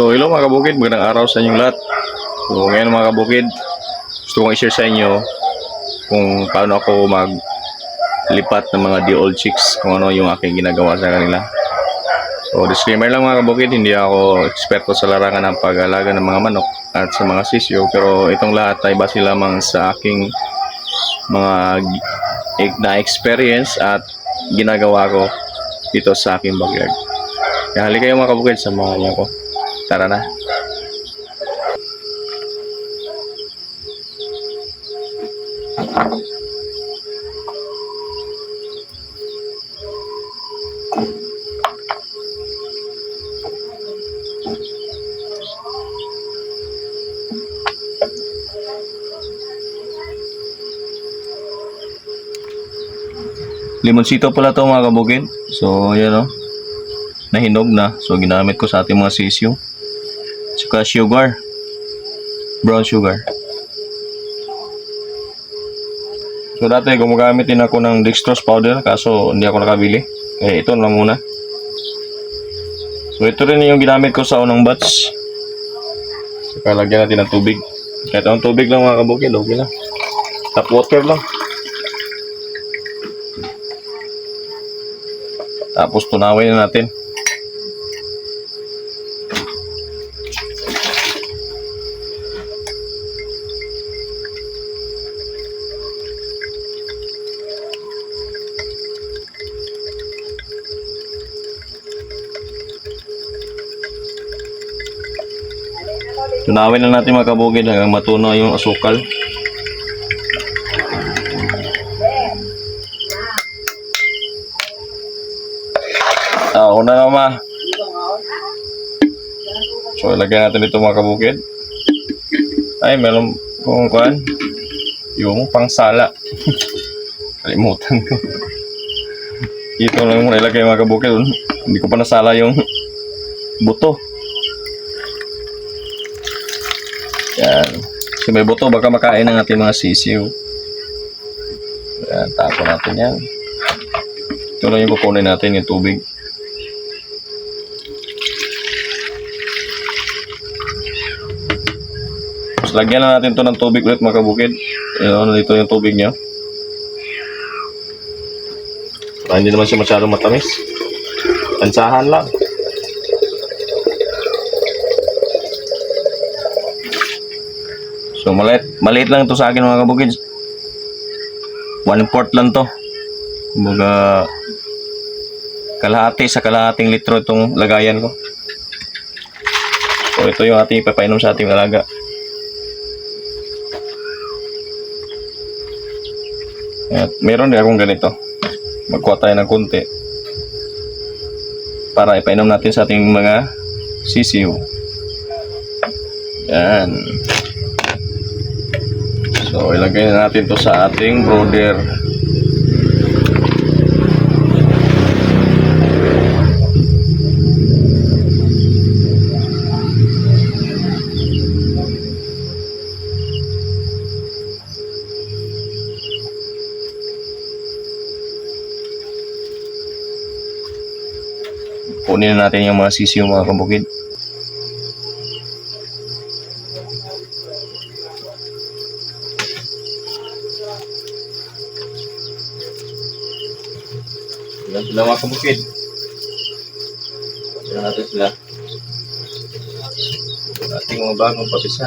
So, hello mga kabukid, magandang araw sa inyong lahat. So, ngayon mga kabukid, gusto kong i-share sa inyo kung paano ako maglipat ng mga di old chicks, kung ano yung aking ginagawa sa kanila. So, disclaimer lang mga kabukid, hindi ako eksperto sa larangan ng pag-alaga ng mga manok at sa mga sisyo, pero itong lahat ay base lamang sa aking mga gi- na-experience at ginagawa ko dito sa aking backyard. Kaya halika kayo mga kabukid, samahan niyo ako. Tara na. Limonsito pala to mga kabukid. So, yan o. Nahinog na. So, ginamit ko sa ating mga sisyo. Tsaka sugar. Brown sugar. So, dati gumagamit din ako ng dextrose powder. Kaso, hindi ako nakabili. Eh, ito lang muna. So, ito rin yung ginamit ko sa unang batch. Saka lagyan natin ng tubig. Kahit ang tubig lang mga kabukid, okay na. Tap water lang. Tapos tunawin na natin. Tunawin na natin mga kabugid hanggang matunaw yung asukal. Ah, una na ma. So, ilagay natin ito mga kabukid. Ay, meron kung kuhan. Yung pangsala. Kalimutan ko. ito lang muna ilagay mga kabukid. Hindi ko pa nasala yung buto. Yan. Kasi may buto, baka makain ng ating mga sisiw. Yan, tapo natin yan. Ito lang yung kukunin natin, yung tubig. Tapos lagyan na natin to ng tubig ulit mga kabukid. Ayan, dito yung tubig niya. Para hindi naman siya masyadong matamis. Tansahan lang. So maliit, maliit lang to sa akin mga kabukid. One port lang to. Kumbaga kalahati sa kalahating litro itong lagayan ko. So ito yung ating ipapainom sa ating alaga. At meron din akong ganito. Magkuha tayo ng konti. Para ipainom natin sa ating mga sisiw. Yan. So, ilagay na natin to sa ating brother. Kunin na natin yung mga sisiyo mga kabukid. dalawa ka bukid. Tignan natin sila. Ating mga bagong papisa.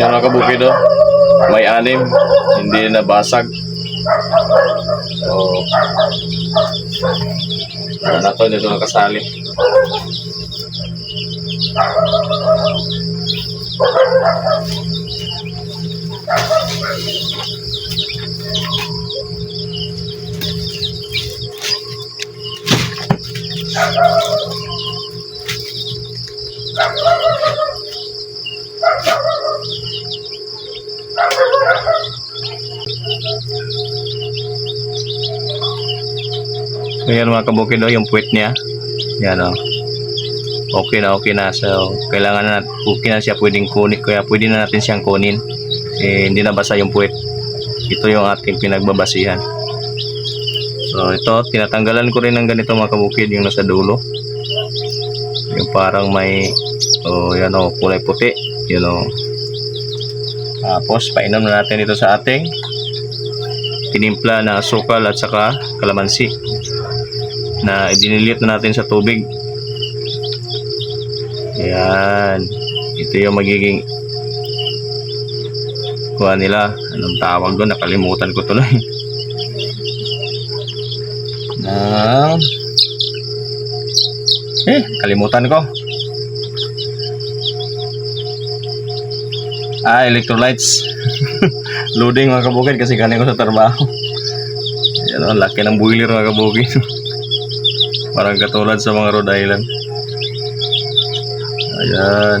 Yan mga kabukid oh. May anim. Hindi na basag. So, ano na to, dito nakasali. So, yan mga kabukid oh, yung puwet niya. Yan oh. Okay na, okay na. So, kailangan na, okay na siya pwedeng kunin. Kaya pwede na natin siyang kunin. Eh, hindi na basa yung puwet. Ito yung ating pinagbabasihan. So, ito, tinatanggalan ko rin ng ganito mga kabukid, yung nasa dulo. Yung parang may, oh, yan oh, kulay puti. Yun oh. Tapos, painom na natin ito sa ating tinimpla na asukal at saka kalamansi na idinilit na natin sa tubig. Ayan. Ito yung magiging kuha nila. Anong tawag doon? Nakalimutan ko tuloy. Na eh, kalimutan ko. Ah, electrolytes. Loading mga kabukid kasi galing ko sa trabaho. Yan ang laki ng boiler mga kabukid. Parang katulad sa mga Rhode Island. Ayan.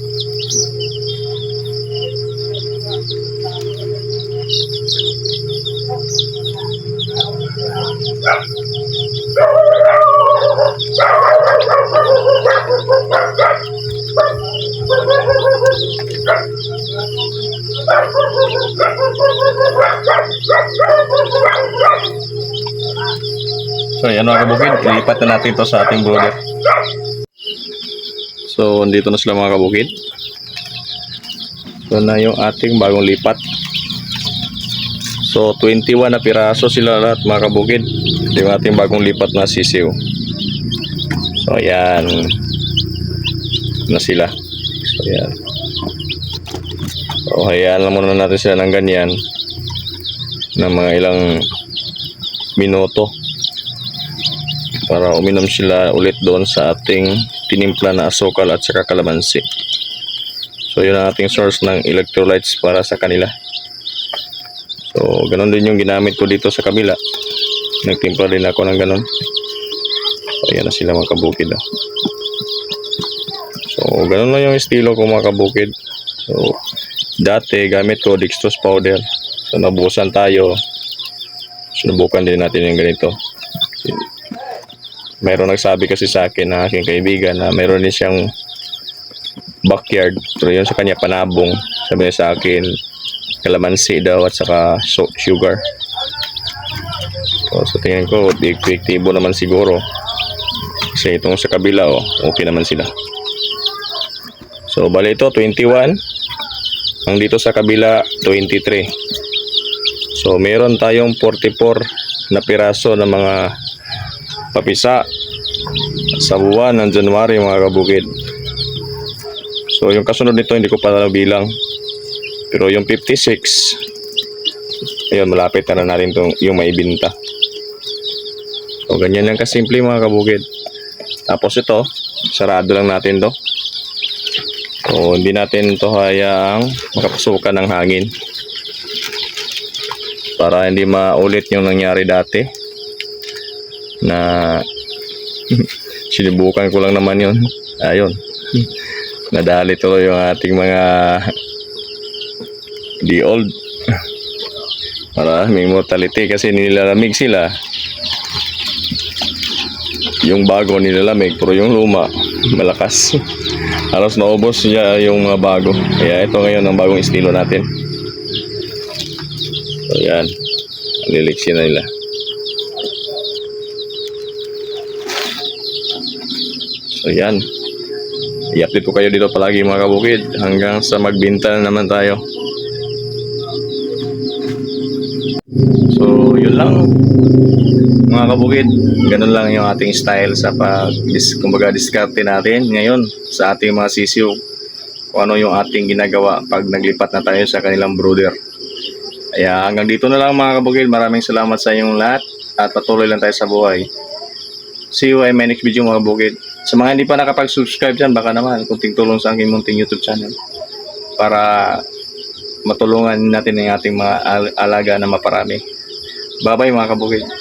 So, yan mga kabukid. Ilipat na natin to sa ating brother. So, andito na sila mga kabukid. Ito na yung ating bagong lipat. So, 21 na piraso sila lahat mga kabukid. Ito yung ating bagong lipat na sisiw. So, ayan. Na sila. So, ayan. So, hayaan lang muna natin sila ng ganyan. ng mga ilang minuto. Para uminom sila ulit doon sa ating tinimpla na asukal at saka kalamansi. So, yun ang ating source ng electrolytes para sa kanila. So, ganun din yung ginamit ko dito sa kabila. Nagtimpla din ako ng ganun. So, ayan na sila mga kabukid. Oh. So, ganun lang yung estilo ko mga kabukid. So, dati gamit ko dextrose powder. So, nabusan tayo. Sinubukan din natin yung ganito. Mayroon nagsabi kasi sa akin na aking kaibigan na mayroon din siyang backyard. Pero yun sa kanya panabong. Sabi niya sa akin, kalamansi daw at saka so- sugar. So, sa tingin ko, epektibo naman siguro. Kasi itong sa kabila, oh, okay naman sila. So, bali ito, 21. Ang dito sa kabila, 23. So, meron tayong 44 na piraso ng mga papisa sa buwan ng January, mga kabukid. So, yung kasunod nito, hindi ko pa nabilang. Pero yung 56, ayun, malapit na na natin tong, yung maibinta. So, ganyan lang kasimple mga kabukid. Tapos ito, sarado lang natin to. So, hindi natin to hayaang makapasukan ng hangin. Para hindi maulit yung nangyari dati. Na sinubukan ko lang naman yun. Ayun. Nadali tuloy yung ating mga di old. Para may mortality kasi nilalamig sila. Yung bago nilalamig pero yung luma malakas. Halos naubos niya yung mga bago. Kaya ito ngayon ang bagong estilo natin. So yan. Niliksi na nila. So yan. I-update ko kayo dito palagi mga kabukid hanggang sa magbinta na naman tayo. So, yun lang mga kabukid. Ganun lang yung ating style sa pag dis, kumbaga diskarte natin ngayon sa ating mga sisiw. Kung ano yung ating ginagawa pag naglipat na tayo sa kanilang brooder. Kaya hanggang dito na lang mga kabukid. Maraming salamat sa inyong lahat at patuloy lang tayo sa buhay. See you in my next video mga kabukid. Sa mga hindi pa nakapag-subscribe dyan, baka naman kunting tulong sa aking munting YouTube channel para matulungan natin ang ating mga al- alaga na maparami. Bye-bye mga kabukid.